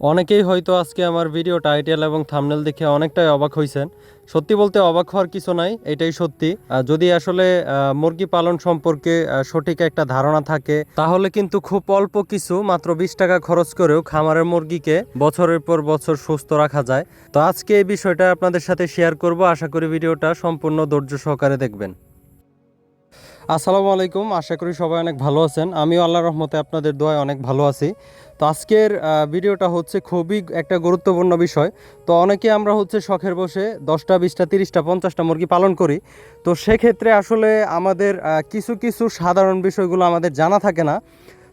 অনেকেই হয়তো আজকে আমার ভিডিও টাইটেল এবং থামনেল দেখে অনেকটাই অবাক হয়েছেন সত্যি বলতে অবাক হওয়ার কিছু নাই, এটাই সত্যি। যদি আসলে মুরগি পালন সম্পর্কে সঠিক একটা ধারণা থাকে, তাহলে কিন্তু খুব অল্প কিছু, মাত্র বিশ টাকা খরচ করেও খামারের মুরগিকে বছরের পর বছর সুস্থ রাখা যায়। তো আজকে এই বিষয়টা আপনাদের সাথে শেয়ার করব। আশা করি ভিডিওটা সম্পূর্ণ ধৈর্য সহকারে দেখবেন। আসসালামু আলাইকুম। আশা করি সবাই অনেক ভালো আছেন। আমিও আল্লাহ রহমতে আপনাদের দোয়ায় অনেক ভালো আছি। তো আজকের ভিডিওটা হচ্ছে খুবই একটা গুরুত্বপূর্ণ বিষয়। তো অনেকে আমরা হচ্ছে শখের বসে দশটা, বিশটা, তিরিশটা, পঞ্চাশটা মুরগি পালন করি। তো সেক্ষেত্রে আসলে আমাদের কিছু কিছু সাধারণ বিষয়গুলো আমাদের জানা থাকে না।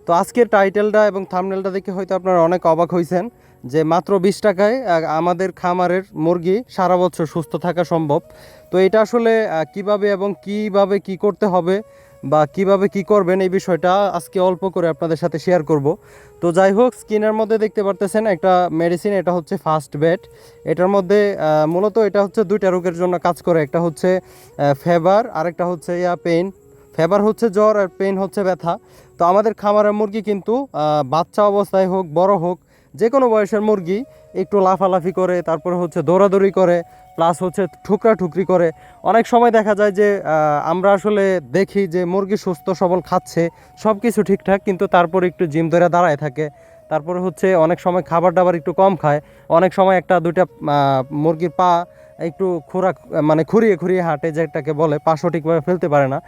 তো আজকের টাইটেলটা এবং থামনেলটা দেখে হয়তো আপনারা অনেক অবাক হয়েছেন যে মাত্র বিশ টাকায় আমাদের খামারের মুরগি সারা বছর সুস্থ থাকা সম্ভব। তো এটা আসলে কীভাবে এবং কীভাবে কি করতে হবে বা কীভাবে কি করবেন এই বিষয়টা আজকে অল্প করে আপনাদের সাথে শেয়ার করব। তো যাই হোক স্কিনের মধ্যে দেখতে পারতেছেন একটা মেডিসিন এটা হচ্ছে ফার্স্ট বেড এটার মধ্যে মূলত এটা হচ্ছে দুইটা রোগের জন্য কাজ করে। একটা হচ্ছে ফেভার আরেকটা হচ্ছে ইয়া পেইন ফেভার হচ্ছে জ্বর আর পেন হচ্ছে ব্যথা। তো আমাদের খামারের মুরগি কিন্তু বাচ্চা অবস্থায় হোক, বড় হোক যে কোনো বয়সের মুরগি একটু লাফালাফি করে, তারপরে হচ্ছে দৌড়াদৌড়ি করে প্লাস হচ্ছে ঠুকরা ঠুকরি করে। অনেক সময় দেখা যায় যে আমরা আসলে দেখি যে মুরগি সুস্থ, সবল খাচ্ছে সব কিছু ঠিকঠাক, কিন্তু তারপর একটু জিম ধরে দাঁড়ায় থাকে। তারপরে হচ্ছে অনেক সময় খাবার দাবার একটু কম খায়। অনেক সময় একটা, দুইটা মুরগির পা একটু খোরাক মানে খুঁড়িয়ে খুঁড়িয়ে হাঁটে, যেটাকে বলে, পা সঠিকভাবে ফেলতে পারে না।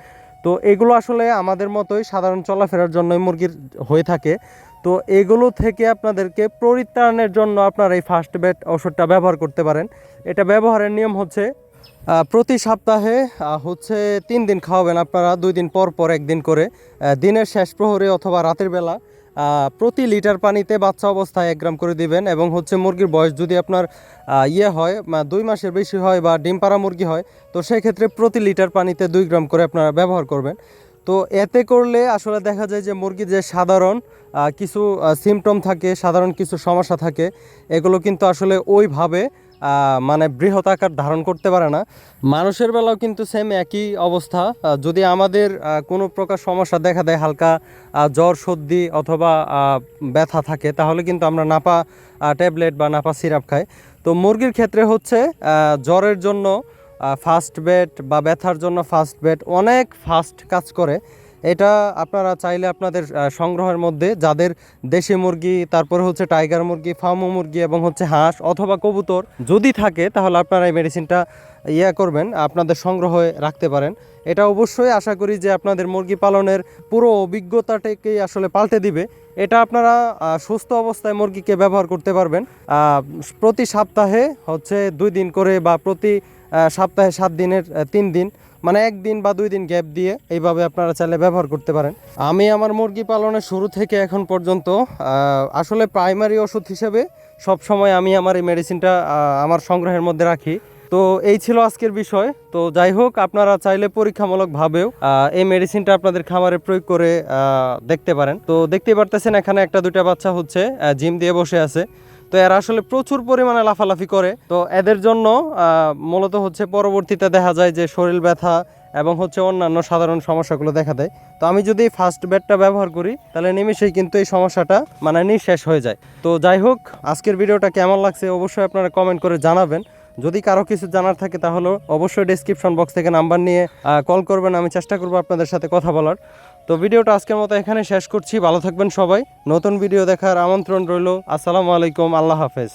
তো এগুলো আসলে আমাদের মতোই সাধারণ চলাফেরার জন্যই মুরগির হয়ে থাকে। তো এগুলো থেকে আপনাদেরকে পরিত্রাণের জন্য আপনারা এই ফার্স্ট বেড ওষুধটা ব্যবহার করতে পারেন। এটা ব্যবহারের নিয়ম হচ্ছে প্রতি সপ্তাহে হচ্ছে তিন দিন খাওয়াবেন আপনারা, দুই দিন পর পর একদিন করে দিনের শেষ প্রহরে অথবা রাতের বেলা। প্রতি লিটার পানিতে বাচ্চা অবস্থায় এক গ্রাম করে দিবেন এবং হচ্ছে মুরগির বয়স যদি আপনার ইয়ে হয় দুই মাসের বেশি হয় বা ডিম পাড়া মুরগি হয়, তো সেক্ষেত্রে প্রতি লিটার পানিতে দুই গ্রাম করে আপনারা ব্যবহার করবেন। তো এতে করলে আসলে দেখা যায় যে মুরগির যে সাধারণ কিছু সিমটম থাকে, সাধারণ কিছু সমস্যা থাকে, এগুলো কিন্তু আসলে ওইভাবে মানে বৃহৎ আকার ধারণ করতে পারে না। মানুষের বেলাও কিন্তু সেম একই অবস্থা। যদি আমাদের কোনো প্রকার সমস্যা দেখা দেয়, হালকা জ্বর, সর্দি অথবা ব্যথা থাকে, তাহলে কিন্তু আমরা নাপা ট্যাবলেট বা নাপা সিরাপ খাই। তো মুরগির ক্ষেত্রে হচ্ছে জ্বরের জন্য ফাস্ট বেড বা ব্যথার জন্য ফাস্ট বেড অনেক ফাস্ট কাজ করে। এটা আপনারা চাইলে আপনাদের সংগ্রহের মধ্যে যাদের দেশি মুরগি, তারপরে হচ্ছে টাইগার মুরগি ফার্মো মুরগি এবং হচ্ছে হাঁস অথবা কবুতর যদি থাকে, তাহলে আপনারা এই মেডিসিনটা ইয়া করবেন, আপনাদের সংগ্রহে রাখতে পারেন। এটা অবশ্যই আশা করি যে আপনাদের মুরগি পালনের পুরো অভিজ্ঞতাটাকেই আসলে পাল্টে দিবে। এটা আপনারা সুস্থ অবস্থায় মুরগিকে ব্যবহার করতে পারবেন। প্রতি সপ্তাহে হচ্ছে দুই দিন করে বা প্রতি সপ্তাহে সাত দিনের তিন দিন মানে একদিন বা দুই দিন গ্যাপ দিয়ে এইভাবে আপনারা চাইলে ব্যবহার করতে পারেন। আমি আমার মুরগি পালনের শুরু থেকে এখন পর্যন্ত আসলে প্রাইমারি ওষুধ হিসেবে সবসময় আমি আমার এই মেডিসিনটা আমার সংগ্রহের মধ্যে রাখি। তো এই ছিল আজকের বিষয়। তো যাই হোক, আপনারা চাইলে পরীক্ষামূলকভাবেও এই মেডিসিনটা আপনাদের খামারে প্রয়োগ করে দেখতে পারেন। তো দেখতেই পারতেছেন, এখানে একটা দুইটা বাচ্চা হচ্ছে জিম দিয়ে বসে আছে। তো এরা আসলে প্রচুর পরিমাণে লাফালাফি করে। তো এদের জন্য মূলত হচ্ছে পরবর্তীতে দেখা যায় যে শরীর ব্যথা এবং হচ্ছে অন্যান্য সাধারণ সমস্যাগুলো দেখা দেয়। তো আমি যদি ফার্স্ট বেডটা ব্যবহার করি, তাহলে নিমিশেই কিন্তু এই সমস্যাটা মানে নিঃশেষ হয়ে যায়। তো যাই হোক, আজকের ভিডিওটা কেমন লাগছে অবশ্যই আপনারা কমেন্ট করে জানাবেন। যদি কারও কিছু জানার থাকে তাহলে অবশ্যই ডিসক্রিপশন বক্স থেকে নাম্বার নিয়ে কল করবেন। আমি চেষ্টা করব আপনাদের সাথে কথা বলার। তো ভিডিওটা আজকের মতো এখানে শেষ করছি। ভালো থাকবেন সবাই। নতুন ভিডিও দেখার আমন্ত্রণ রইল। আসসালামু আলাইকুম। আল্লাহ হাফেজ।